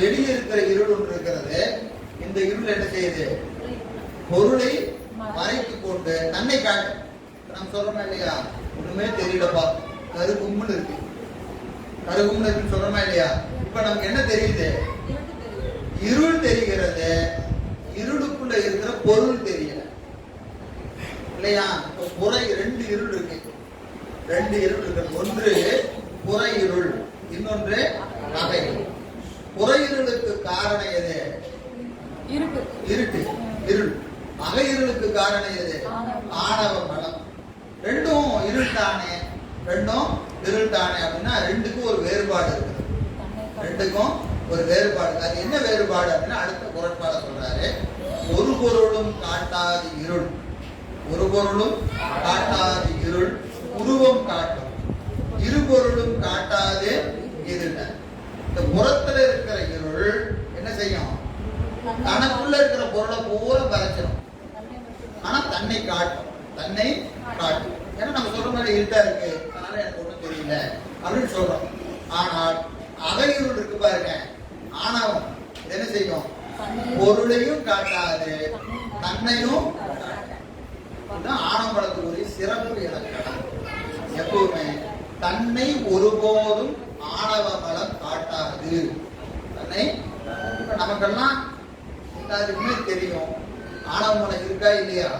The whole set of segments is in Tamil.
வெளியே இருக்கிற இருள் ஒன்று இருக்கிறது. இந்த இருள் என்ன செய்யுது? பொருளை மறைத்து கொண்டு தன்னை காட்டு நம்ம சொல்றோமா இல்லையா? ஒண்ணுமே தெரியலப்பா. கருகும்னு இருக்கு. கருகும்னு இருக்குன்னு சொல்றோமா இல்லையா? இப்ப நமக்கு என்ன தெரியுது? இருள் தெரிகிறது. இருளுக்குள்ள இருக்கிற பொருள் தெரியல. இல்லையா? புறை ரெண்டு இருள் இருக்கு. ரெண்டு இருள் இருக்கு ஒன்று புற இருள் இன்னொன்று அகை புற இருளுக்கு காரணம் எது? இருக்கு இருட்டு. இருள். அகை இருளுக்கு காரணம் எது? ஆணவ மலம் ரெண்டும் இருள் தானே ரெண்டும் இருள் தானே அப்படின்னா ரெண்டுக்கும் ஒரு வேறுபாடு இருக்குது ரெண்டுக்கும் ஒரு வேறுபாடு. அது என்ன வேறுபாடு அப்படின்னா அடுத்த குரட்பாட சொல்றாரு. ஒரு பொருளும் காட்டாது இருள். ஒரு பொருளும் காட்டாது இருள். உருவம் காட்டும். இரு பொருளும் காட்டாது இருள் இந்த புறத்துல இருக்கிற இருள் என்ன செய்யும்? தனக்குள்ள இருக்கிற பொருளை பூரா மறைச்சிடும் ஆனா தன்னை காட்டும். தன்னை காட்டும். ஏன்னா நம்ம சொல்ற மாதிரி இருட்டா இருக்கு. அதனால எனக்கு ஒண்ணும் தெரியல. அப்படின்னு சொல்றோம். ஆனால் அகையுள் இருக்கு பாருங்க. ஆணவம். என்ன செய்யும்? பொருளையும் காட்டாது. தன்னையும் ஆணவ படத்துக்குரிய சிறப்பு இலக்கணம். எப்பவுமே தன்னை ஒருபோதும் ஆணவ மலம் காட்டாது இப்ப நமக்கெல்லாம் எல்லாருக்குமே தெரியும். ஆணவ மலம் இருக்கா இல்லையா?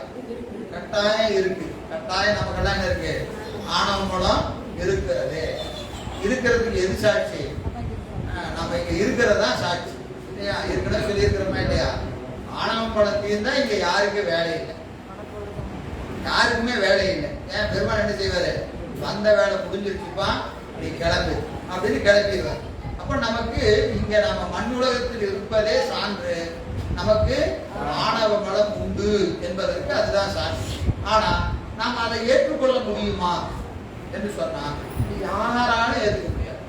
கட்டாயம் இருக்கு. கட்டாயம் நமக்கெல்லாம் என்ன இருக்கு? ஆணவ மலம் இருக்கிறது. இருக்கிறதுக்கு எது சாட்சி? நம்ம இங்க இருக்கிறதா சாட்சி. இல்லையா? இருக்கணும் சொல்லியிருக்கிறோமா இல்லையா? ஆணவ மலம் தான் இங்க யாருக்கும் வேலை இல்லை? யாருக்குமே வேலை இல்லை. ஏன்? பெருமாள் என்ன செய்வாரு? வந்த வேலை முடிஞ்சிருச்சுப்பா. நீ கிளம்பு. அப்படின்னு கிளம்பிடுவார். அப்ப நமக்கு இங்க நம்ம மண் உலகத்தில் இருப்பதே சான்று. நமக்கு ஆணவ மலம் உண்டு என்பதற்கு அதுதான் சான்று. ஆனா நாம் அதை ஏற்றுக்கொள்ள முடியுமா என்று சொன்னா யாராலும் ஏற்றுக்க முடியாது.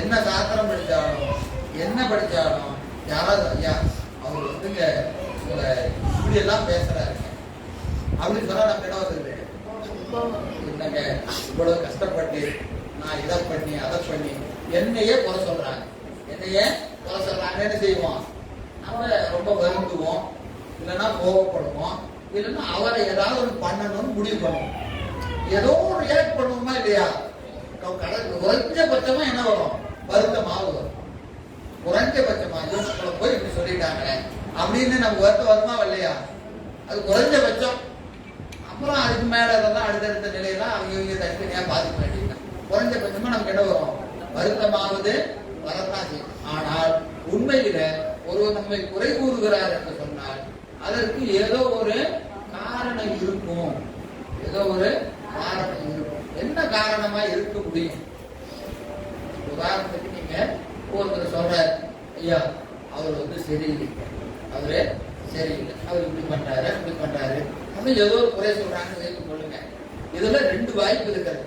என்ன சாத்திரம் படித்தாலும் என்ன படித்தாலும் யாராவது ஐயா அவர் வந்துங்க உங்களை இப்படி எல்லாம் பேசுறாருங்க அப்படின்னு சொன்னா நம்ம என்ன வருது என்னங்க இவ்வளவு கஷ்டப்பட்டு நான் இதை பண்ணி அதை பண்ணி. என்னையே குறை சொல்றாங்க. என்னையே குறை சொல்றாங்க. என்ன செய்வோம்? நம்ம ரொம்ப வருந்துவோம். இல்லைன்னா கோவப்படுவோம். இல்லைன்னா அவரை ஏதாவது ஒன்று பண்ணணும்னு முடிவு பண்ணுவோம். ஏதோ ஒரு ரியாக்ட் பண்ணுவோமா இல்லையா? க- குறைஞ்ச குறைஞ்சபட்சமா என்ன வரும்? வருத்தமாக வரும். குறைஞ்சபட்சமா. இவங்களை போய் இப்படி சொல்லிட்டாங்க. அப்படின்னு நம்ம வருத்தம் வருமா இல்லையா அது குறைஞ்சபட்சம். அப்புறம் அதுக்கு மேல அதெல்லாம் அடுத்தடுத்த நிலையெல்லாம் அவங்க இவங்க தனித்தனியா பாதிக்க குறைஞ்ச பட்சமா நமக்கு என்ன வரும்? வருத்தமாவது வரத்தான் செய்யும் ஆனால் உண்மையில ஒருவர் நம்மை குறை கூறுகிறார் என்று சொன்னால் அதற்கு ஏதோ ஒரு காரணம் இருக்கும். ஏதோ ஒரு காரணம் இருக்கும். என்ன காரணமா இருக்க முடியும்? உதாரணத்துக்கு நீங்க ஒருத்தர் சொல்ற ஐயா அவர் வந்து சரியில்லை. அவரு சரியில்லை. அவர் இப்படி பண்றாரு அப்படி பண்றாரு. அப்படின்னு ஏதோ ஒரு குறை சொல்றாங்கன்னு வைத்துக் கொள்ளுங்க. இதுல ரெண்டு வாய்ப்பு இருக்கிறது.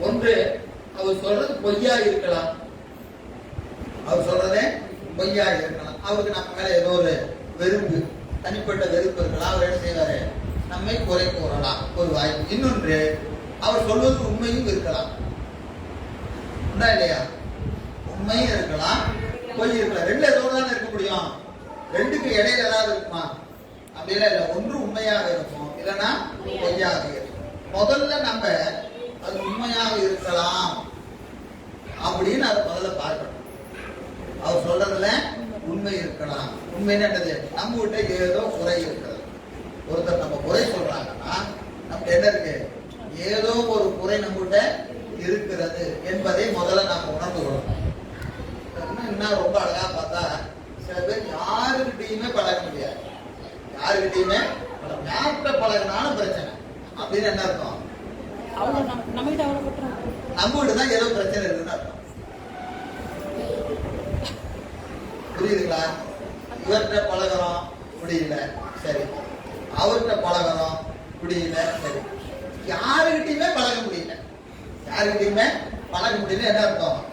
ஒன்று அவர் சொல்றது பொய்யா இருக்கலாம். அவர் சொல்றதே பொய்யா இருக்கலாம். அவருக்கு நம்ம மேல ஏதோ ஒரு வெறுப்பு தனிப்பட்ட வெறுப்பு இருக்கலாம். அவர் என்ன செய்வாரு? நம்மை குறை கூறலாம். ஒரு வாய்ப்பு. இன்னொன்று அவர் சொல்வது உண்மையும் இருக்கலாம். உண்டா இல்லையா? உண்மையும் இருக்கலாம் பொய் இருக்கலாம். ரெண்டு ஏதோ தானே இருக்க முடியும். ரெண்டுக்கு இடையில ஏதாவது இருக்குமா? அப்படிலாம் இல்லை. ஒன்று உண்மையாக இருக்கும். இல்லைன்னா பொய்யாக இருக்கும். முதல்ல நம்ம அது உண்மையாக இருக்கலாம் அப்படின்னு அதை முதல்ல பார்க்கணும். அவர் சொல்றதுல உண்மை இருக்கலாம். உண்மை என்னது? நம்ம கிட்ட ஏதோ குறை இருக்கிறது. ஒருத்தர் நம்ம குறை சொல்றாங்கன்னா நமக்கு என்ன இருக்கு? ஏதோ ஒரு குறை நம்மகிட்ட இருக்கிறது என்பதை முதல்ல நாம உணர்ந்து கொள்ளணும். என்ன ரொம்ப அழகா பார்த்தா சில பேர் யாருக்கிட்டையுமே பழக முடியாது. யாருக்கிட்டையுமே யார்கிட்ட பழகினாலும் பிரச்சனை. அப்படின்னு என்ன இருக்கும் அவ்வளோ நம்ம நம்மகிட்ட அவ்வளோ பட்டுறோம் நம்ம கிட்ட தான் ஏதோ பிரச்சனை இருக்குன்னு அர்த்தம். புரியுதுங்களா? இவர்கிட்ட பழகுறோம் முடியல. சரி. அவர்கிட்ட பழகுறோம் முடியல. சரி. யாருக்கிட்டையுமே பழக முடியல. யாருக்கிட்டையுமே பழக முடியல என்ன அர்த்தம்?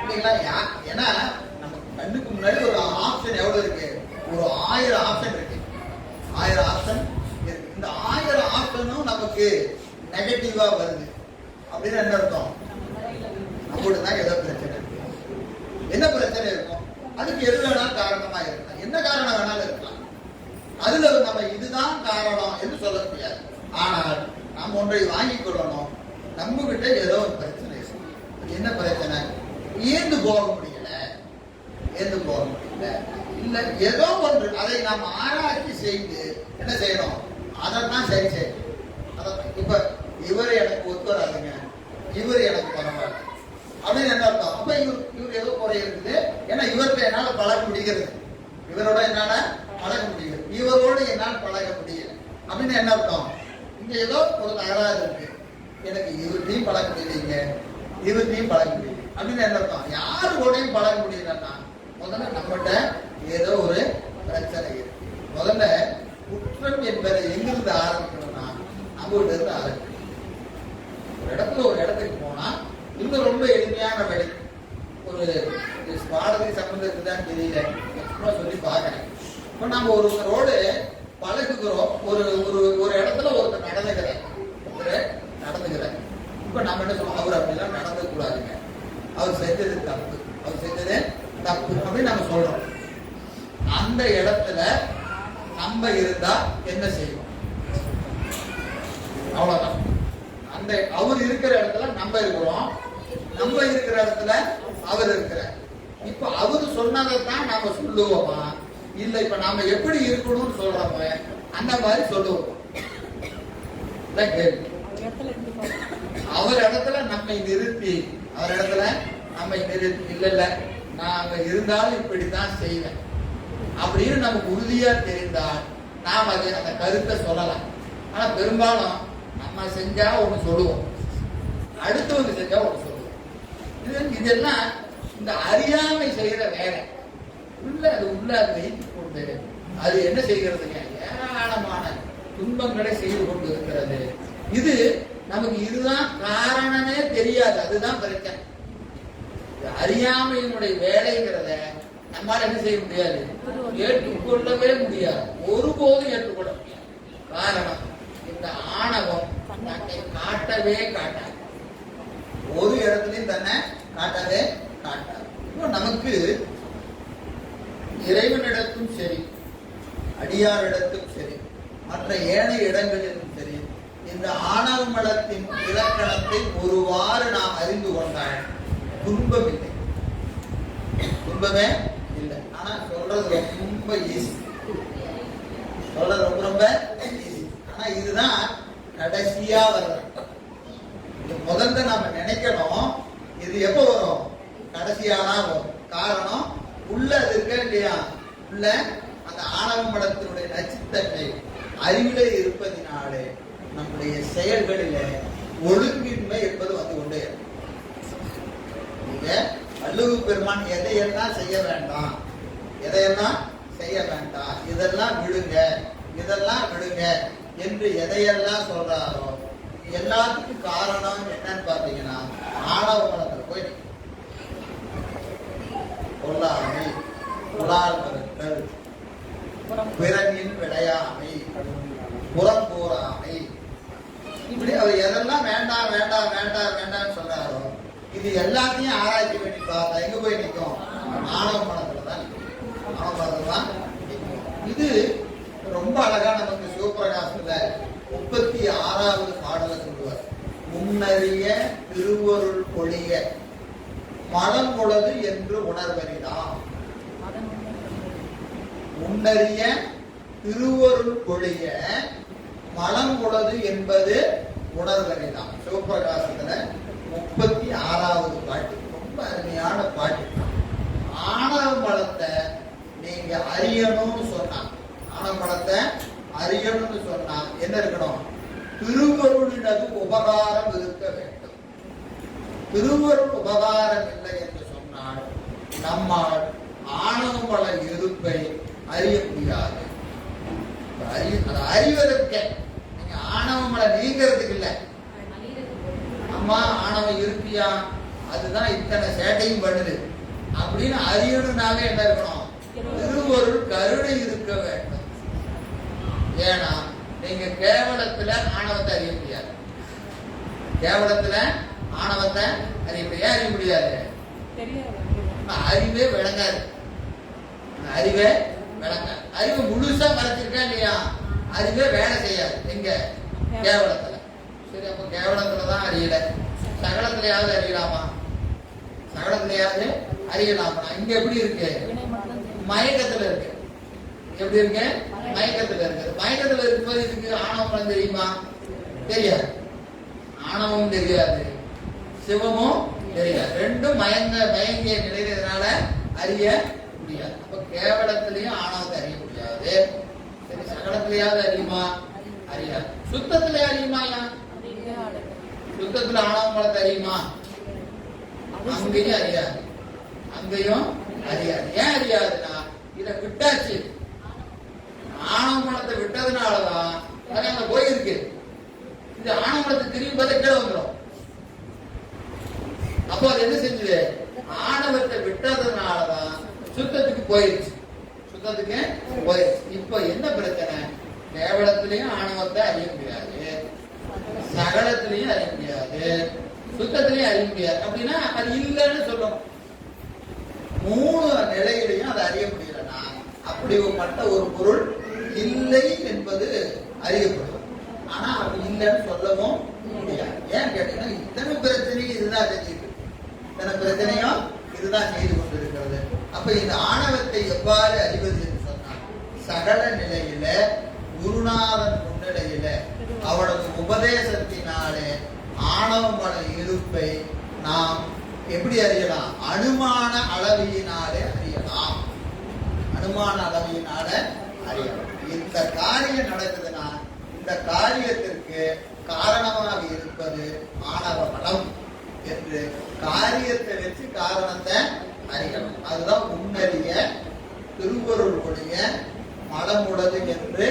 இல்லைங்களா யா- ஏன்னா நம்ம கண்ணுக்கு முன்னாடி ஒரு ஆப்ஷன் எவ்வளவு இருக்கு? ஒரு ஆயிரம் ஆப்ஷன் இருக்கு. ஆயிரம் ஆப்ஷன் இருக்கு. இந்த ஆயிரம் ஆப்ஷனும் நமக்கு நெகட்டிவா வருது. அப்படின்னு என்ன அர்த்தம்? நம்மளுக்கு தான் ஏதோ பிரச்சனை. என்ன பிரச்சனை இருக்கும்? அதுக்கு எது வேணாலும் காரணமா இருக்கலாம். என்ன காரணம் வேணாலும் இருக்கலாம். அதுல நம்ம இதுதான் காரணம் என்று சொல்ல முடியாது. ஆனால் நாம் ஒன்றை வாங்கிக் கொள்ளணும். நம்ம கிட்ட ஏதோ ஒரு பிரச்சனை என்ன பிரச்சனை? ஏந்து போக முடியல. ஏந்து போக முடியல. இல்ல ஏதோ ஒன்று. அதை நாம் ஆராய்ச்சி செய்து என்ன செய்யணும்? அதை தான் சரி செய்யணும் அதான் இப்ப இவர் எனக்கு ஒத்து வராதுங்க இவர் எனக்கு பரவாயில்ல அப்படின்னு என்ன அர்த்தம்? அப்ப இவர் இவர் ஏதோ குறை இருக்குது. ஏன்னா இவர்கிட்ட என்னால பழக முடிகிறது. இவரோட என்னால பழக முடியல. இவரோடு என்னால் பழக முடியல. அப்படின்னு என்ன அர்த்தம்? இங்க ஏதோ ஒரு தகராறு இருக்கு. எனக்கு இவர்கிட்டையும் பழக முடியலைங்க. இவர்கிட்டையும் பழக முடியல. அப்படின்னு என்ன அர்த்தம்? யாரு கூடயும் பழக முடியலன்னா முதல்ல நம்மகிட்ட ஏதோ ஒரு பிரச்சனை இருக்கு. முதல்ல குற்றம் என்பதை எங்கிருந்து ஆரம்பிக்கணும்னா நம்மகிட்ட இருந்து ஆரம்பிக்கணும். ஒரு இடத்துல ஒரு இடத்துக்கு போனா இன்னும் ரொம்ப எளிமையான வழி. ஒரு இது பாடலை சம்பந்தம் இருக்குதான்னு தெரியல சொல்லி பார்க்கறேன். இப்போ நம்ம ஒருவரோடு பழகுகிறோம். ஒரு ஒரு ஒரு இடத்துல ஒருத்தர் நடந்துக்கிறார் ஒருத்தர் நடந்துக்கிறார் இப்போ நம்ம என்ன சொல்லுவோம் அவர் அப்படிலாம் நடந்துக்க கூடாதுங்க அவர் செஞ்சது தப்பு. அவர் செஞ்சது தப்பு அப்படின்னு நம்ம சொல்றோம். அந்த இடத்துல நம்ம இருந்தா என்ன செய்வோம்? அவ்வளவுதான். அந்த அவர் இருக்கிற இடத்துல நம்ம இருக்கிறோம். நம்ம இருக்கிற இடத்துல அவர் இருக்கிறார். இப்ப அவர் சொன்னதை தான் நாம சொல்லுவோமா? இல்ல இப்ப நாம எப்படி இருக்கணும்னு சொல்றோமோ? அந்த மாதிரி சொல்லுவோம். அவர் இடத்துல நம்மை நிறுத்தி அவர் இடத்துல நம்மை நிறுத்தி இல்ல இல்ல நான் இருந்தாலும் இப்படித்தான் செய்வேன். அப்படின்னு நமக்கு உறுதியா தெரிந்தால் நாம் அதை அந்த கருத்தை சொல்லலாம். ஆனா பெரும்பாலும் நம்ம செஞ்சா ஒன்று சொல்லுவோம். அடுத்தவங்க செஞ்சா ஒன்று சொல்லுவோம். இது இதெல்லாம் இந்த அறியாமை செய்கிற வேலை. உள்ள அது உள்ள அது வைத்துக் கொண்டு அது என்ன செய்கிறதுங்க? ஏராளமான துன்பங்களை செய்து கொண்டு இருக்கிறது. இது நமக்கு இதுதான் காரணமே தெரியாது. அதுதான் பிரச்சனை. அறியாமையினுடைய வேலைங்கிறத நம்மால் என்ன செய்ய முடியாது? ஏற்றுக்கொள்ளவே முடியாது. ஒருபோதும் ஏற்றுக்கொள்ள முடியாது. காரணம் இந்த ஆணவம் தன்னை காட்டவே காட்டாது. ஒரு இடத்துலையும் தன்னை காட்டவே காட்டாது. இப்போ நமக்கு இறைவனிடத்தும் சரி அடியாரிடத்தும் சரி மற்ற ஏனைய இடங்களிலும் சரி இந்த ஆணவ மலத்தின் இலக்கணத்தை ஒருவாறு நாம் அறிந்து கொண்டால் துன்பம் இல்லை துன்பமே இல்லை. ஆனா சொல்றது ரொம்ப ஈஸி சொல்றது ரொம்ப ரொம்ப ஈஸி ஆனா இதுதான் கடைசியா வர்றது இது முதல்ல நாம நினைக்கணும் இது எப்ப வரும்? கடைசியா தான் வரும். காரணம் உள்ள அது இருக்க இல்லையா? உள்ள அந்த ஆணவ மடத்தினுடைய நச்சுத்தன்மை. அறிவிலே இருப்பதினாலே நம்முடைய செயல்களில ஒழுங்கின்மை என்பது வந்து கொண்டே இருக்கும். நீங்க வள்ளுவ பெருமான் எதையெல்லாம் செய்ய வேண்டாம் எதையெல்லாம் செய்ய வேண்டாம் இதெல்லாம் விடுங்க இதெல்லாம் விடுங்க என்று எதையெல்லாம் சொல்றாரோ எல்லாத்துக்கும் காரணம் என்னன்னு பாத்தீங்கன்னா ஆணவ மனத்துல போய் கொள்ளாமை கொல்லாமை புலால் மறுத்தல் புறம் பிறனின் விளையாமை இப்படி அவர் எதெல்லாம் வேண்டாம் வேண்டாம் வேண்டாம் வேண்டாம்னு சொல்றாரோ இது எல்லாத்தையும் ஆராய்ச்சி பண்ணி பார்த்தா எங்க போய் நிற்கும் ஆணவ மனத்துல தான் நிக்கும். ஆணவ மனத்துல தான் இது ரொம்ப அழகா நமக்கு சிவபிரகாசத்துல முப்பத்தி ஆறாவது பாடலை சொல்லுவார். முன்னறிய திருவருள் பொழிய மலம் கொடது என்று உணர்வரிதாம் முன்னறிய திருவருள் பொழிய மலம் கொடது என்பது உணர்வரிதாம் சிவபிரகாசத்துல முப்பத்தி ஆறாவது பாட்டு. ரொம்ப அருமையான பாட்டு. ஆணவ மலத்தை நீங்க அறியணும்னு சொன்னாங்க. ஆணவ மலத்தை அறியணும்னு சொன்னா என்ன இருக்கணும்? திருவருளினது உபகாரம் இருக்க வேண்டும். திருவருள் உபகாரம் இல்லை என்று சொன்னால் நம்மால் ஆணவ இருப்பை அறிய முடியாது. அறி- அறிவதற்கு நீங்க ஆணவமலை நீங்கிறதுக்கு இல்லை. அம்மா ஆணவம் இருப்பியா அதுதான் இத்தனை சேட்டையும் பண்ணுது. அப்படின்னு அறியணும்னாவே என்ன இருக்கணும்? திருவருள் கருணை இருக்க வேண்டும். ஏன்னா நீங்க கேவலத்துல ஆணவத்தை அறிய முடியாது. கேவலத்துல ஆணவத்தை அறிய முடியாது. அறிய முடியாது. அறிவே விளங்காது. அறிவே விளங்க அறிவு முழுசா மறைச்சிருக்கா இல்லையா? அறிவே வேலை செய்யாது. எங்க? கேவலத்துல. சரி அப்ப கேவலத்துல தான் அறியல. சகலத்திலேயாவது அறியலாமா? சகலத்திலேயாவது அறியலாமா? இங்க எப்படி இருக்கு. மயக்கத்துல இருக்கு. எப்படி இருக்கு? மயக்கத்துல இருக்கு. மயக்கத்துல இருக்கும்போது இதுக்கு ஆணவம் தெரியுமா? தெரியாது. ஆணவமும் தெரியாது. சிவமும் தெரியாது. ரெண்டும் மயங்க மயங்கிய நிலையிறதுனால அறிய முடியாது. அப்ப கேவலத்திலையும் ஆணவத்தை அறிய முடியாது. சரி சகலத்திலேயாவது அறியுமா? அறியாது. சுத்தத்திலே அறியுமா சுத்தத்துல ஆணவம் வளர்த்து அறியுமா? அங்கேயும் அறியாது. அங்கேயும் அறியாது. ஏன் அறியாதுன்னா இதை விட்டாச்சு. ஆணவ மனத்தை விட்டதுனாலதான் அது அங்க போயிருக்கு. இந்த ஆணவ மனத்தை திரும்பி பார்த்தா கீழே வந்துடும் அப்போ அது என்ன செஞ்சது? ஆணவத்தை விட்டதுனாலதான் சுத்தத்துக்கு போயிருச்சு. சுத்தத்துக்கு போயிருச்சு. இப்ப என்ன பிரச்சனை? கேவலத்திலையும் ஆணவத்தை அறிய முடியாது. சகலத்திலையும் அறிய முடியாது. சுத்தத்திலையும் அறிய முடியாது. அப்படின்னா அது இல்லைன்னு சொல்லணும் மூணு நிலையிலையும் அதை அறிய முடியலன்னா அப்படிப்பட்ட ஒரு பொருள் இல்லை என்பது அறியப்படும். ஆனா அது இல்லைன்னு சொல்லவும் முடியாது. ஏன் கேட்டீங்கன்னா இத்தனை பிரச்சனையும் இதுதான் செஞ்சுட்டு இத்தனை பிரச்சனையும் இதுதான் செய்து கொண்டிருக்கிறது. அப்ப இந்த ஆணவத்தை எவ்வாறு அறிவது என்று சொன்னால் சகல நிலையில குருநாதன் முன்னிலையில அவனது உபதேசத்தினாலே ஆணவமன இருப்பை நாம் எப்படி அறியலாம்? அனுமான அளவியினாலே அறியலாம். அனுமான அளவியினால அறியலாம் இந்த காரியம் நடக்குதுன்னா இந்த காரியத்திற்கு காரணமாக இருப்பது ஆணவ பலம் என்று காரியத்தை வச்சு காரணத்தை அறியணும். அதுதான் முன்னறிய திருவருளுடைய மலமுடது என்று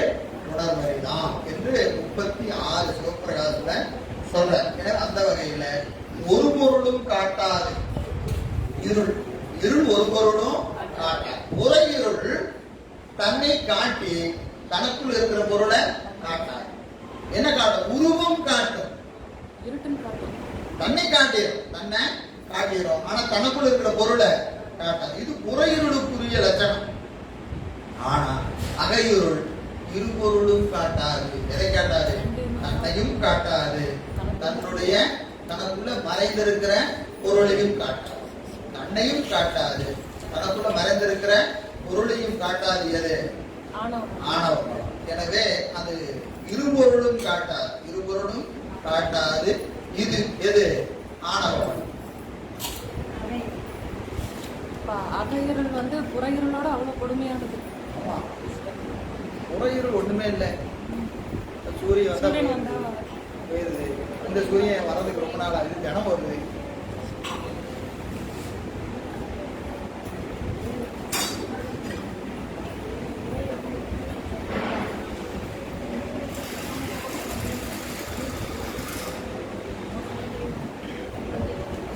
உணர்வறிதான் என்று முப்பத்தி ஆறு சிவப்பிரகாசத்துல சொல்ற அந்த வகையில ஒரு பொருளும் காட்டாது. இருள். இருள் ஒரு பொருளும் காட்டாது. உரையிருள் தன்னை காட்டி தனக்குள் இருக்கிற பொருளை காட்டாது என்ன காட்டும்? உருவம் காட்டும். தன்னை காட்டிடும் தன்னை காட்டிடும் ஆனா தனக்குள்ள இருக்கிற பொருளை காட்டாது இது புறையிருளுக்குரிய லட்சணம். ஆனா அகையுருள் இருபொருளும் காட்டாது. எதை காட்டாது? தன்னையும் காட்டாது. தன்னுடைய தனக்குள்ள மறைந்திருக்கிற பொருளையும் காட்டாது. தன்னையும் காட்டாது. தனக்குள்ள மறைந்திருக்கிற பொருளையும் காட்டாது எது? ஆணவம். ஆணவம். எனவே அது இருபொருளும் காட்டாது இருபொருளும் காட்டாது. இது எது? ஆணவம். அகையிருள் வந்து புறையிருளோட அவ்வளவு கொடுமையானது. புறையிருள் ஒண்ணுமே இல்லை. சூரியன் வந்தா இந்த சூரியன் வர்றதுக்கு ரொம்ப நாள் ஆகுது. தினம் வருது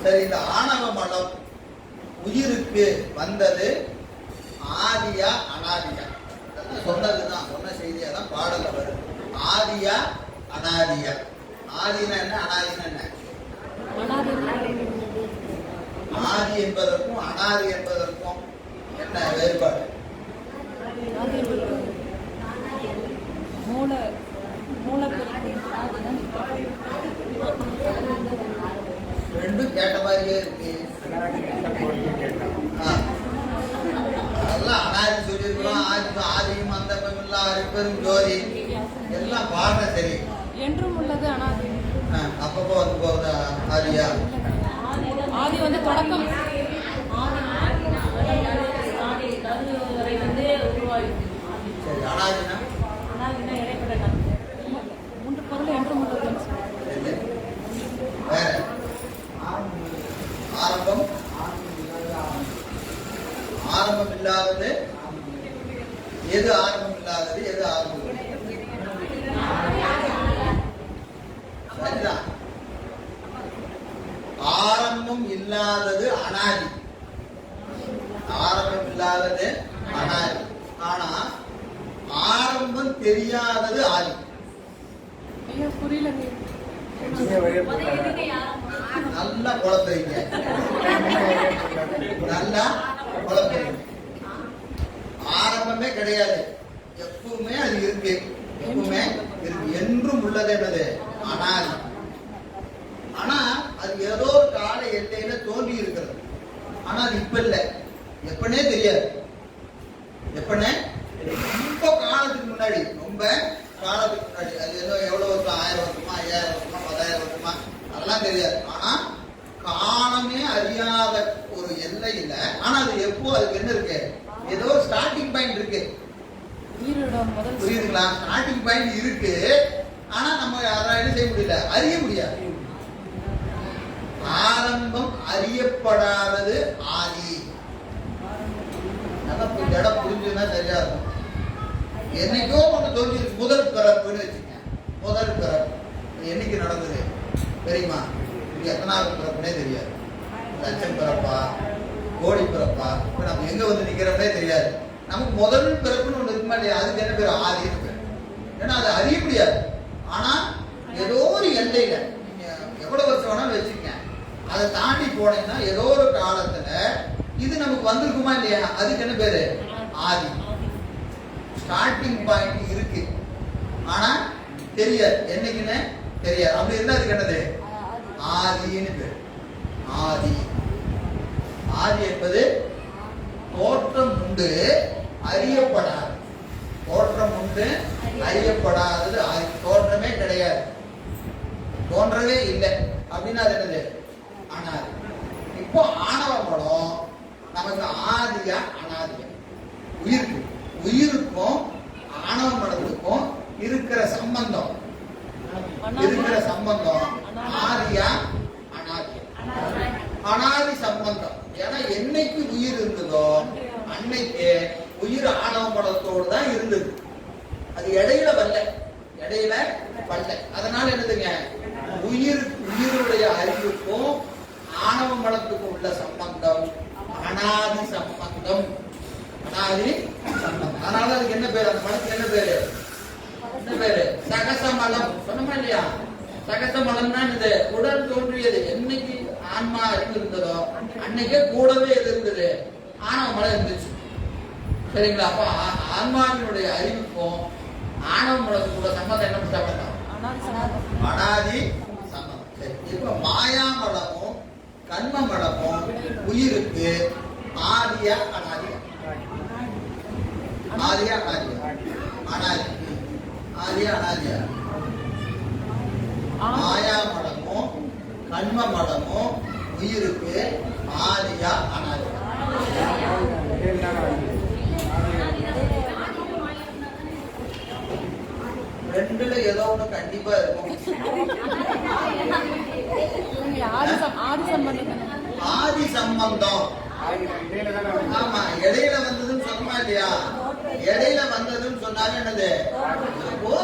சரி இந்த ஆணவ மலம் உயிருக்கு வந்தது ஆதியா அனாதியா இதெல்லாம் சொன்னதுதான் சொன்ன செய்தியா தான் பாடல வருது ஆதியா அனாதியா ஆதினா என்ன அனாதினா என்ன அனாதி ஆதி என்பதற்கும் அனாதி என்பதற்கும் என்ன வேறுபாடு? ரெண்டும் கேட்ட மாதிரியே இருக்கு. அதெல்லாம் அனாதி சொல்லியிருக்கிறோம் ஆதி ஆதியும் அந்தமும் இல்லா அரிப்பெரும் ஜோதி. எல்லாம் பாடுற சரி. என்றும் உள்ளது அனாதி. அப்பப்போ வந்து போகுதா? ஆதியா? ஆதி வந்து தொடக்கம். சரி அனாதினா மூன்று பொருள் என்றும் உள்ளதுன்னு சொல்றாங்க. எது? வேற ஆரம்பம் ஆரம்பம் இல்லாதது எது ஆரம்பம் இல்லாதது எது ஆரம்பம் உள்ளது? சரிதான் ஆரம்பம் இல்லாதது அனாதி ஆரம்பம் இல்லாதது அனாதி ஆனா ஆரம்பம் தெரியாதது ஆதி ஐயோ புரியலங்க நல்லா குழப்பறீங்க ஆரம்பமே கிடையாது. எப்பவுமே அது இருக்கு. எப்பவுமே இருக்கு. என்றும் உள்ளது என்னது ஆனால் ஆனா அது ஏதோ ஒரு கால எல்லையில தோன்றி இருக்கிறது. ஆனா அது இப்ப இல்ல. எப்பனே தெரியாது. எப்பனே ரொம்ப காலத்துக்கு முன்னாடி ரொம்ப காலத்துக்கு முன்னாடி அது ஏதோ எவ்வளவு வருஷம்? ஆயிரம் வருஷமா? ஐயாயிரம் வருஷமா? பத்தாயிரம் வருஷமா? அதெல்லாம் தெரியாது. ஆனா காலமே அறியாத எல்லை இல்ல ஆனா அது எப்போ அதுக்கு என்ன இருக்கு? ஏதோ ஸ்டார்டிங் பாயிண்ட் இருக்கு. புரியுதுங்களா? ஸ்டார்டிங் பாயிண்ட் இருக்கு. ஆனா நம்ம அதை என்ன செய்ய முடியல? அறிய முடியாது. ஆரம்பம் அறியப்படாதது ஆதி. நல்லா இடம் புரிஞ்சுன்னா சரியா இருக்கும். என்னைக்கோ ஒண்ணு தோன்றிருக்கு முதல் பிறப்புன்னு வச்சுக்கங்க முதல் பிறப்பு. என்னைக்கு நடந்தது? தெரியுமா? இது எத்தனாவது பிறப்புனே தெரியாது. லட்சம் பிறப்பா? கோடி பிறப்பா? இப்ப நம்ம எங்க வந்து நிக்கிறோம்னே தெரியாது. நமக்கு முதல் பிறப்புன்னு ஒண்ணு இருக்குமா இல்லையா? அதுக்கு என்ன பேர்? ஆதின்னு பேர். ஏன்னா அது அறிய முடியாது. ஆனா ஏதோ ஒரு எல்லையில நீங்க எவ்வளவு வருஷம் வேணாலும் வச்சுக்கங்க. அதை தாண்டி போனீங்கன்னா ஏதோ ஒரு காலத்துல இது நமக்கு வந்திருக்குமா இல்லையா? அதுக்கு என்ன பேரு? ஆதி. ஸ்டார்டிங் பாயிண்ட் இருக்கு. ஆனா தெரியாது. என்னைக்குன்னு தெரியாது. அப்படி இருந்தா அதுக்கு என்னது? ஆதின்னு பேர். ஆதி. ஆதி என்பது தோற்றம் உண்டு அறியப்படாது. தோற்றம் உண்டு அறியப்படாதது ஆதி. தோற்றமே கிடையாது. தோன்றவே இல்லை. அப்படின்னா அது என்னது? அனாதி. இப்போ ஆணவ படம் நமக்கு ஆதியா அனாதியா? உயிருக்கு. உயிருக்கும் ஆணவ மலத்துக்கும் இருக்கிற சம்பந்தம். இருக்கிற சம்பந்தம் ஆதியா அனாதியா? அனாதி சம்பந்தம். ஏன்னா என்னைக்கு உயிர் இருந்ததோ அன்னைக்கு உயிர் ஆணவ மலத்தோடு தான் இருந்தது. அது இடையில வரல. இடையில வரல. அதனால என்னதுங்க? உயிர் உயிருடைய அறிவுக்கும் ஆணவ மலத்துக்கும் உள்ள சம்பந்தம். அனாதி சம்பந்தம். அனாதி சம்பந்தம். அதனால அதுக்கு என்ன பேரு? அந்த மலத்துக்கு என்ன பேரு? என்ன பேரு? சகசமலம். சொன்னமா இல்லையா? சகசமலம்னா இது உடல் தோன்றியது. என்னைக்கு ஆன்மா அறிவு இருந்ததோ அன்னைக்கே கூடவே எது இருந்தது? ஆணவ மலை இருந்துச்சு. சரிங்களா? அப்ப ஆ- ஆன்மாவினுடைய அறிவுக்கும் ஆணவ கூட சம்பந்தம் என்ன சம்பந்தம் அனாதி சம்பந்தம். அனாதி சரி இப்ப மாயா மலமும் கண்ம மலமும் உயிருக்கு ஆதியா அனாதியா? ஆதியா அனாதியா? அனாதி. ஆதியா அனாதியா? மாயா மடம் கண்ம மலமும் உயிருக்கு ஆதியா அனாதியா ரெண்டுல ஏதோ ஒண்ணு கண்டிப்பா இருக்கும். ஆதி சம்- ஆதி சம்பந்தம். ஆமா இடையில வந்ததுன்னு சொன்னோமா இல்லையா? இடையில வந்ததுன்னு சொன்னாலும் என்னது?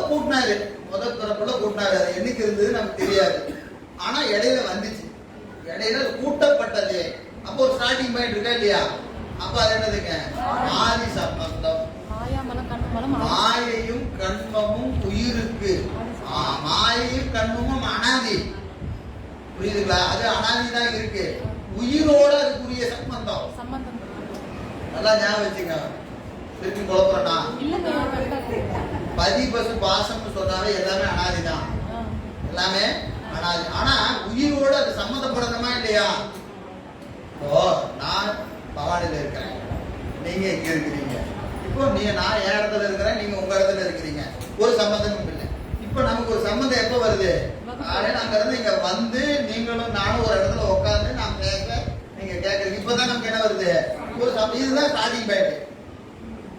கூட்டினாரு. முதல் பிறப்புல கூட்டினாரு. அது என்னைக்கு இருந்தது நமக்கு தெரியாது. ஆனா இடையில வந்துச்சு. இடையில கூட்டப்பட்டது. அப்போ ஒரு ஸ்டார்டிங் பாயிண்ட் இருக்கா இல்லையா? அப்ப அது என்னதுங்க? ஆதி சம்பந்தம். மாயையும் கண்மமும் உயிருக்கு. மாயையும் கண்மமும் அனாதி. புரியுதுங்களா? அது அனாதி தான் இருக்கு. உயிரோட அதுக்குரிய சம்பந்தம். சம்பந்தம். நல்லா ஞாபகம் வச்சுங்க. திருப்பி இருக்கு. பதி பசு பாசம்னு சொன்னாவே எல்லாமே அனாதி தான். எல்லாமே ஆனால் ஆனா உயிரோட அது சம்மந்தப்படணுமா இல்லையா? இப்போ நான் பவானியில் இருக்கிறேன். நீங்க இங்க இருக்கிறீங்க. இப்போ நீங்க நான் என் இடத்துல இருக்கிறேன் நீங்க உங்க இடத்துல இருக்கிறீங்க. ஒரு சம்மந்தமும் இல்லை. இப்போ நமக்கு ஒரு சம்மந்தம் எப்போ வருது? காலையில அங்க இருந்து இங்க வந்து நீங்களும் நானும் ஒரு இடத்துல உட்காந்து நான் கேட்க நீங்க கேட்கறீங்க இப்பதான் நமக்கு என்ன வருது? ஒரு சம்ம- இதுதான் ஸ்டார்டிங் பாயிண்ட்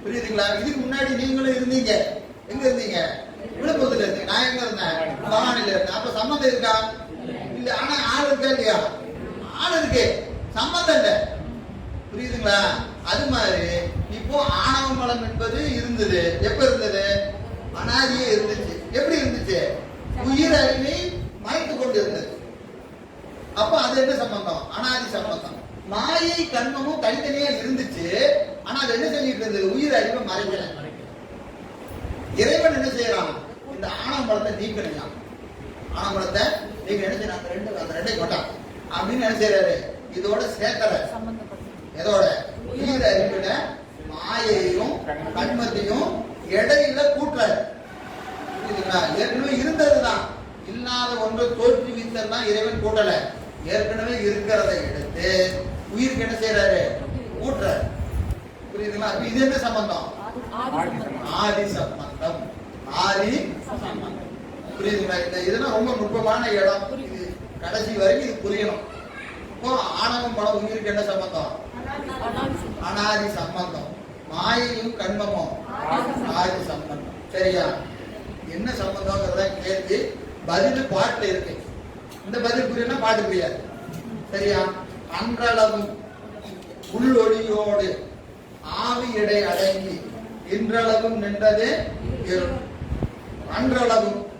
புரியுதுங்களா? இதுக்கு முன்னாடி நீங்களும் இருந்தீங்க. எங்க இருந்தீங்க? விழுப்புரத்துல இருந்தீங்க நான் எங்க இருந்தேன்? பவானில இருந்தேன். அப்ப சம்மந்தம் இருக்கா? இல்ல ஆனா ஆள் இருக்கா இல்லையா? ஆள் இருக்கு. சம்பந்தம் இல்ல. புரியுதுங்களா? அது மாதிரி இப்போ ஆணவ மலம் என்பது இருந்தது. எப்ப இருந்தது? அனாதியே இருந்துச்சு. எப்படி இருந்துச்சு? உயிர் அறிவை மயத்து கொண்டு இருந்தது அப்ப அது என்ன சம்பந்தம்? அனாதி சம்பந்தம். மாயை கண்மமும் தனித்தனியா இருந்துச்சு. ஆனா அது என்ன சொல்லிட்டு இருந்தது? உயிர் அறிவை மறைக்கல இறைவன் என்ன செய்யறான்? இந்த ஆணவமலத்தை நீக்கணும் ஆணவமலத்தை நீங்க என்ன செய்யணும் அந்த ரெண்டு அந்த ரெண்டை கொட்டான். அப்படின்னு என்ன செய்யறாரு? இதோட சேர்க்கல. எதோட உயிர் அறிவிட மாயையும் கண்மத்தையும் இடையில கூட்டுறாரு. புரியுதுங்களா ஏற்கனவே இருந்ததுதான். இல்லாத ஒன்றை தோற்றுவித்தல்னா இறைவன் கூட்டல. ஏற்கனவே இருக்கிறதை எடுத்து உயிருக்கு என்ன செய்யறாரு? கூட்டுறாரு. புரியுதுங்களா? இது என்ன சம்பந்தம்? ஆதி சம்பந்தம். ஆதி சம்பந்தம் புரியுதுங்களா? இந்த இதெல்லாம் ரொம்ப நுட்பமான இடம். இது கடைசி வரைக்கும் இது புரியணும். இப்போ ஆணவம் படம் உயிருக்கு என்ன சம்பந்தம்? அனாதி சம்பந்தம். மாயையும் கண்மமும். ஆதி சம்பந்தம். சரியா? என்ன சம்பந்தம்ங்கிறத கேட்டு பதில் பாட்டு இருக்கு. இந்த பதில் புரியனா பாட்டு புரியாது. சரியா? அன்றளவும் உள்ளொளியோடு ஆவி இடை அடங்கி இன்றளவும் நின்றது இருள் அன்றளவும்.